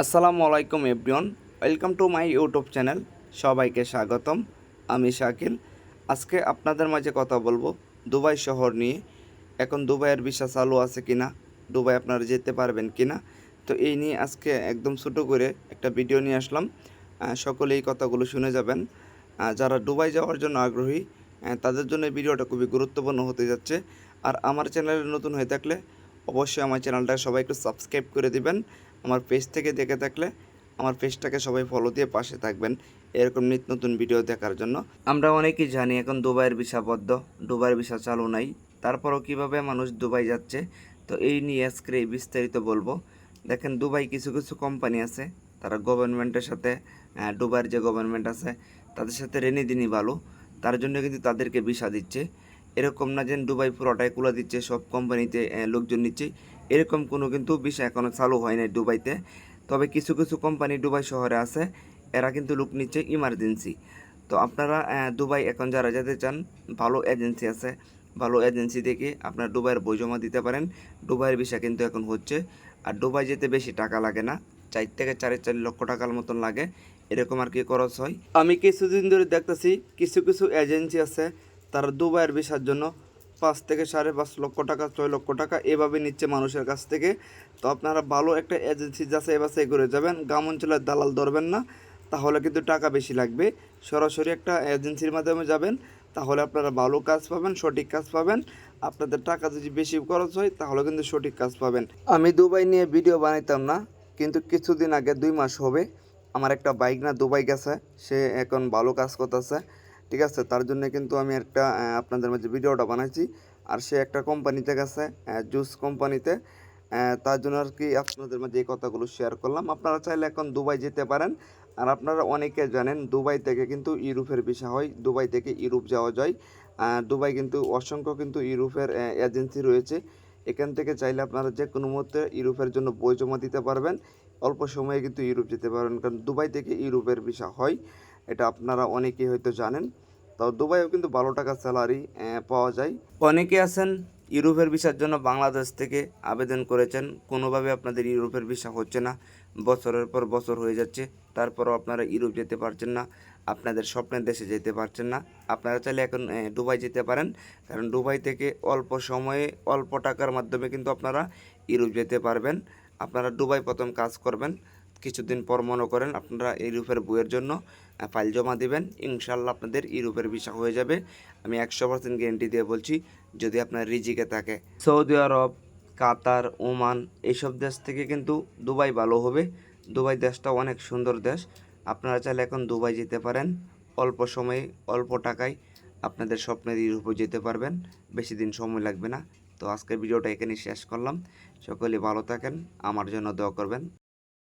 আসসালামু আলাইকুম everyone welcome to my YouTube channel, সবাইকে স্বাগতম, আমি শাকিল। আজকে আপনাদের মাঝে কথা বলব দুবাই শহর নিয়ে। এখন দুবাইয়ের ভিসা চালু আছে কিনা, দুবাই আপনারা যেতে পারবেন কিনা, তো এই নিয়ে আজকে একদম ছোটো করে একটা ভিডিও নিয়ে আসলাম। সকলে এই কথাগুলো শুনে যাবেন। যারা দুবাই যাওয়ার জন্য আগ্রহী তাদের জন্য ভিডিওটা খুবই গুরুত্বপূর্ণ হতে যাচ্ছে। আর আমার চ্যানেলে নতুন হয়ে থাকলে অবশ্যই আমার চ্যানেলটা সবাই একটু সাবস্ক্রাইব করে দিবেন। আমার পেজ থেকে দেখে থাকলে আমার পেজটাকে সবাই ফলো দিয়ে পাশে থাকবেন। এরকম নিত্য নতুন ভিডিও দেখার জন্য। আমরা অনেকেই জানি এখন দুবাইয়ের ভিসা বদ্ধ, দুবাইয়ের ভিসা চালু নাই। তারপরও কীভাবে মানুষ দুবাই যাচ্ছে, তো এই নিয়ে আজকে বিস্তারিত বলব। দেখেন, দুবাই কিছু কিছু কোম্পানি আছে, তারা গভর্নমেন্টের সাথে দুবাইয়ের যে গভর্নমেন্ট আছে, তাদের সাথে রেনি দিনই ভালো তার জন্য কিন্তু তাদেরকে ভিসা দিচ্ছে। এরকম না যে দুবাই পুরোটাই কুলা দিচ্ছে, সব কোম্পানিতে লোকজন নিচ্ছে। এরকম কোনো কিন্তু বিষয় এখনও চালু হয় নাই দুবাইতে। তবে কিছু কিছু কোম্পানি দুবাই শহরে আছে, এরা কিন্তু লোক নিচ্ছে ইমার্জেন্সি। তো আপনারা দুবাই এখন যারা যেতে চান, ভালো এজেন্সি আছে। ভালো এজেন্সি থেকে আপনার দুবাইয়ের বই জমা দিতে পারেন। দুবাইয়ের ভিসা কিন্তু এখন হচ্ছে। আর দুবাই যেতে বেশি টাকা লাগে না। চার থেকে চারে চার লক্ষ টাকার মতন লাগে। এরকম আর কি খরচ হয়। আমি কিছুদিন ধরে দেখতেছি, কিছু কিছু এজেন্সি আছে তারা দুবাইয়ের ভিসার জন্য পাঁচ থেকে সাড়ে পাঁচ লক্ষ টাকা, ছয় লক্ষ টাকা এভাবে নিচ্ছে মানুষের কাছ থেকে। তো আপনারা ভালো একটা এজেন্সি যাচাই বাছাই করে যাবেন, গ্রাম অঞ্চলের দালাল ধরবেন না, তাহলে কিন্তু টাকা বেশি লাগবে। সরাসরি একটা এজেন্সির মাধ্যমে যাবেন, তাহলে আপনারা ভালো কাজ পাবেন, সঠিক কাজ পাবেন। আপনাদের টাকা যদি বেশি খরচ হয়, তাহলে কিন্তু সঠিক কাজ পাবেন। আমি দুবাই নিয়ে ভিডিও বানাইতাম না, কিন্তু কিছুদিন আগে, দুই মাস হবে, আমার একটা বাইক না, দুবাই গেছে, সে এখন ভালো কাজ করতেছে। ঠিক আছে? তার জন্য কিন্তু আমি একটা আপনাদের মাঝে ভিডিওটা বানাইছি। আর সে একটা কোম্পানিতে গেছে জুস কোম্পানিতে তার জন্য আর কি আপনাদের মাঝে এই কথাগুলো শেয়ার করলাম। আপনারা চাইলে এখন দুবাই যেতে পারেন। আর আপনারা অনেকে জানেন, দুবাই থেকে কিন্তু ইউরোপের ভিসা হয়। দুবাই থেকে ইউরোপ যাওয়া যায়। দুবাই কিন্তু, অসংখ্য কিন্তু ইউরোপের এজেন্সি রয়েছে। এখান থেকে চাইলে আপনারা যে কোনো মুহূর্তে ইউরোপের জন্য বই জমা দিতে পারবেন। অল্প সময়ে কিন্তু ইউরোপ যেতে পারবেন। কারণ দুবাই থেকে ইউরোপের ভিসা হয়। এটা আপনারা অনেকেই হয়তো জানেন। তো দুবাইও কিন্তু ভালো টাকা স্যালারি পাওয়া যায়। অনেকে আছেন ইউরোপের ভিসার জন্য বাংলাদেশ থেকে আবেদন করেছেন। কোনোভাবে আপনাদের ইউরোপের ভিসা হচ্ছে না। বছরের পর বছর হয়ে যাচ্ছে। তারপরও আপনারা ইউরোপ যেতে পারছেন না। আপনাদের স্বপ্নের দেশে যেতে পারছেন না। আপনারা চাইলে এখন দুবাই যেতে পারেন। কারণ দুবাই থেকে অল্প সময়ে অল্প টাকার মাধ্যমে কিন্তু আপনারা ইউরোপ যেতে পারবেন। আপনারা দুবাই প্রথম কাজ করবেন। কিছুদিন পর মনে করেন আপনারা ইউরোপের বইয়ের জন্য ফাইল জমা দিবেন। ইনশাল্লাহ আপনাদের ইউরোপের ভিসা হয়ে যাবে। আমি একশো পার্সেন্ট গ্যারেন্টি দিয়ে বলছি, যদি আপনার রিজিকে থাকে। সৌদি আরব, কাতার, ওমান, এইসব দেশ থেকে কিন্তু দুবাই ভালো হবে। দুবাই দেশটা অনেক সুন্দর দেশ। আপনারা চাইলে এখন দুবাই যেতে পারেন। অল্প সময়ে, অল্প টাকায় আপনাদের স্বপ্নের ইউরোপে যেতে পারবেন। বেশি দিন সময় লাগবে না। তো আজকের ভিডিওটা এখানে শেষ করলাম। সকলে ভালো থাকেন। আমার জন্য দোয়া করবেন।